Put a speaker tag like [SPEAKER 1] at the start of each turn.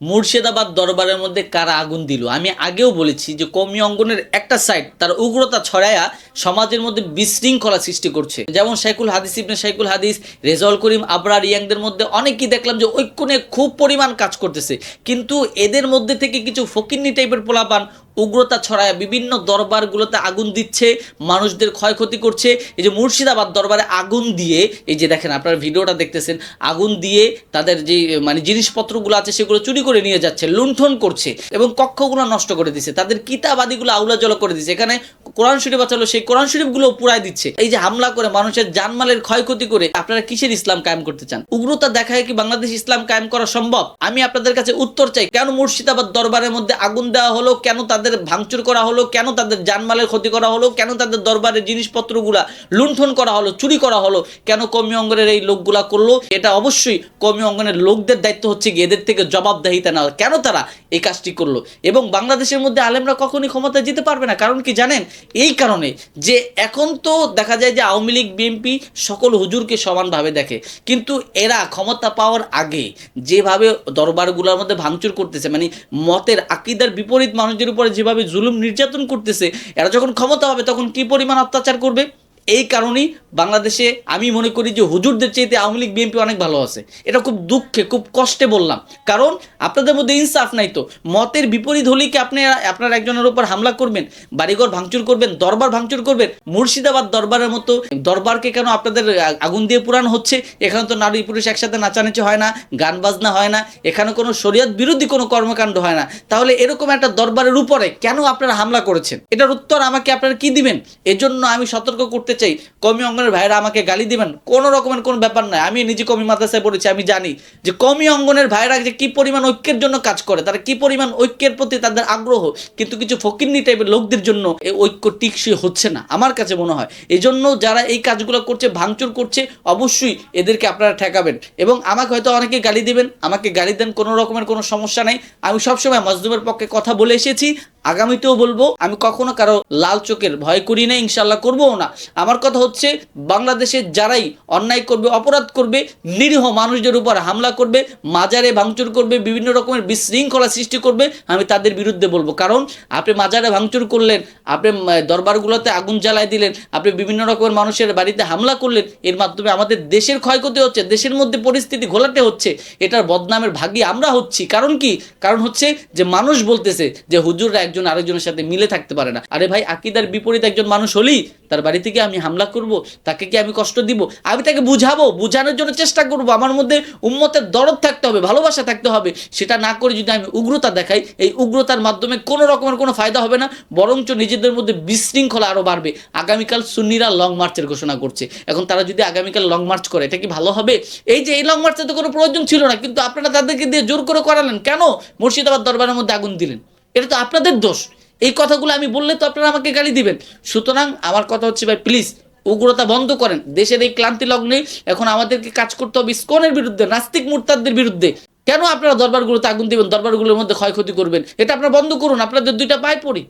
[SPEAKER 1] মুর্শিদাবাদ দরবারের মধ্যে কারা আগুন দিল? আমি আগেও বলেছি যে কমি অঙ্গনের একটা সাইড তার উগ্রতা ছড়ায়া সমাজের মধ্যে বিশৃঙ্খলা সৃষ্টি করছে। যেমন শাইকুল হাদিস, ইবনে শাইকুল হাদিস রেজল করিম, আবরার, ইয়াংদের মধ্যে অনেকেই দেখলাম যে ঐক্য নিয়ে খুব পরিমাণ কাজ করতেছে। কিন্তু এদের মধ্যে থেকে কিছু ফকিন্নি টাইপের পোলাপান উগ্রতা ছড়ায় বিভিন্ন দরবারগুলোতে আগুন দিচ্ছে, মানুষদের ক্ষয়ক্ষতি করছে। এই যে মুর্শিদাবাদ দরবারে আগুন দিয়ে, এই যে দেখেন আপনার ভিডিওটা দেখতেছেন, আগুন দিয়ে তাদের যে মানে জিনিসপত্রগুলো আছে সেগুলো চুরি করে নিয়ে যাচ্ছে, লুণ্ঠন করছে এবং কক্ষগুলো নষ্ট করে দিচ্ছে তাদের কিতাবাদিগুলো আউলা জল করে দিচ্ছে এখানে কোরআন শরীফ আছে সেই কোরআন শরীফগুলো পুরাই দিচ্ছে। এই যে হামলা করে মানুষের জানমালের ক্ষয়ক্ষতি করে আপনারা কিসের ইসলাম কায়েম করতে চান? উগ্রতা দেখায় কি বাংলাদেশ ইসলাম কায়েম করা সম্ভব? আমি আপনাদের কাছে উত্তর চাই, কেন মুর্শিদাবাদ দরবারের মধ্যে আগুন দেওয়া হলো? কেন তাদের ভাঙচুর করা হলো? কেন তাদের জানমালের ক্ষতি করা হলো? কেন তাদের দরবারের জিনিসপত্রগুলা লুণ্ঠন করা হলো, চুরি করা হলো? কেন কমি অঙ্গনের এই লোকগুলা করল? এটা অবশ্যই কমি অঙ্গনের লোকদের দায়িত্ব হচ্ছে কি এদের থেকে জবাবদাহিতা নেওয়া। কেন তারা এই কাজটি করল? এবং বাংলাদেশের মধ্যে আলেমরা কখনই ক্ষমতায় যেতে পারবে না। কারণ কি জানেন? এই কারণে যে এখন তো দেখা যায় যে আওয়ামী লীগ বিএনপি সকল হুজুরকে সমানভাবে দেখে। কিন্তু এরা ক্ষমতা পাওয়ার আগে যেভাবে দরবারগুলোর মধ্যে ভাঙচুর করতেছে মানে মতের আকিদার বিপরীত মানুষদের উপরে যেভাবে জুলুম নির্যাতন করতেছে, এরা যখন ক্ষমতা হবে তখন কি পরিমাণ অত্যাচার করবে? এই কারণেই বাংলাদেশে আমি মনে করি যে হুজুরদের চাইতে আওয়ামী লীগ, বিএনপি অনেক ভালো আছে। এটা খুব দুঃখে, খুব কষ্টে বললাম। কারণ আপনাদের মধ্যে ইনসাফ নাই তো। মতের বিপরীত হলেই কি আপনি, আপনার একজনের উপর হামলা করবেন, বাড়িঘর ভাঙচুর করবেন, দরবার ভাঙচুর করবেন? মুর্শিদাবাদ দরবারের মতো দরবারকে কেন আপনাদের আগুন দিয়ে পুরানো হচ্ছে? এখানে তো নারী পুরুষ একসাথে নাচানাচি হয় না, গান বাজনা হয় না, এখানে কোনো শরীয়ত বিরোধী কোনো কর্মকাণ্ড হয় না। তাহলে এরকম একটা দরবারের উপরে কেন আপনারা হামলা করেছেন? এটার উত্তর আমাকে আপনারা কি দিবেন? এজন্য আমি সতর্ক করতে চাই, কমি অঙ্গনের ভাইরা আমাকে গালি দিবেন, কোনো রকমের কোনো ব্যাপার নাই আমি নিজে কমি মাদ্রাসায় পড়েছি, আমি জানি যে কমি অঙ্গনের ভাইরা যে কি পরিমাণ ঐক্যের জন্য কাজ করে, তারা কি পরিমাণ ঐক্যের প্রতি তাদের আগ্রহ, কিন্তু কিছু ফকিরনি টাইপের লোকদের জন্য এই ঐক্য টিকসই হচ্ছে না, আমার কাছে মনে হয়। এই জন্য যারা এই কাজগুলো করছে, ভাঙচুর করছে, অবশ্যই এদেরকে আপনারা ঠেকাবেন। এবং আমাকে হয়তো অনেকে গালি দিবেন, আমাকে গালি দেন, কোনো রকমের কোনো সমস্যা নাই। আমি সবসময় মজদুমের পক্ষে কথা বলে এসেছি। আগামীতেও বলব, আমি কখনো কারও লাল চোখের ভয় করি না ইনশাল্লাহ করব না। আমার কথা হচ্ছে বাংলাদেশের যারাই অন্যায় করবে, অপরাধ করবে, নিরীহ মানুষদের উপর হামলা করবে, মাজারে ভাঙচুর করবে, বিভিন্ন রকমের বিশৃঙ্খলা সৃষ্টি করবে, আমি তাদের বিরুদ্ধে বলব। কারণ, আপনি মাজারে ভাঙচুর করলেন, আপনি দরবারগুলোতে আগুন জ্বালাই দিলেন, আপনি বিভিন্ন রকমের মানুষের বাড়িতে হামলা করলেন, এর মাধ্যমে আমাদের দেশের ক্ষয়ক্ষতি হচ্ছে, দেশের মধ্যে পরিস্থিতি ঘোলাটে হচ্ছে, এটার বদনামের ভাগী আমরা হচ্ছি। কারণ কি? কারণ হচ্ছে যে মানুষ বলতেছে যে, হুজুররা একজন আরেকজনের সাথে মিলে থাকতে পারে না। আরে ভাই, আকিদার বিপরীত একজন মানুষ হলেই তার বাড়ি থেকে আমি হামলা করব, তাকে কি আমি কষ্ট দিব? আমি তাকে বুঝাবো, বুঝানোর জন্য চেষ্টা করব। আমার মধ্যে উম্মতের দরদ থাকতে হবে, ভালোবাসা থাকতে হবে। সেটা না করে যদি আমি উগ্রতা দেখাই, এই উগ্রতার মাধ্যমে কোনো রকমের কোনো ফায়দা হবে না, বরঞ্চ নিজেদের মধ্যে বিশৃঙ্খলা আরও বাড়বে। আগামীকাল সুন্নিরা লং মার্চের ঘোষণা করছে। এখন তারা যদি আগামীকাল লং মার্চ করে, এটা কি ভালো হবে? এই যে এই লং মার্চে তো কোনো প্রয়োজন ছিল না, কিন্তু আপনারা তাদেরকে দিয়ে জোর করে করালেন। কেন? মুর্শিদাবাদ দরবারের মধ্যে আগুন দিলেন। এটা তো আপনাদের দোষ। এই কথাগুলো আমি বললে তো আপনারা আমাকে গালি দিবেন। সুতরাং আমার কথা হচ্ছে, ভাই প্লিজ উগ্রতা বন্ধ করেন। দেশের এই ক্লান্তি লগ্নে এখন আমাদেরকে কাজ করতে হবে ইস্কনের বিরুদ্ধে, নাস্তিক মুরতাদদের বিরুদ্ধে। কেন আপনারা দরবারগুলোতে আগুন দিবেন, দরবারগুলোর মধ্যে ক্ষয়ক্ষতি করবেন? এটা আপনারা বন্ধ করুন, আপনাদের দুইটা পায়ে পড়ি।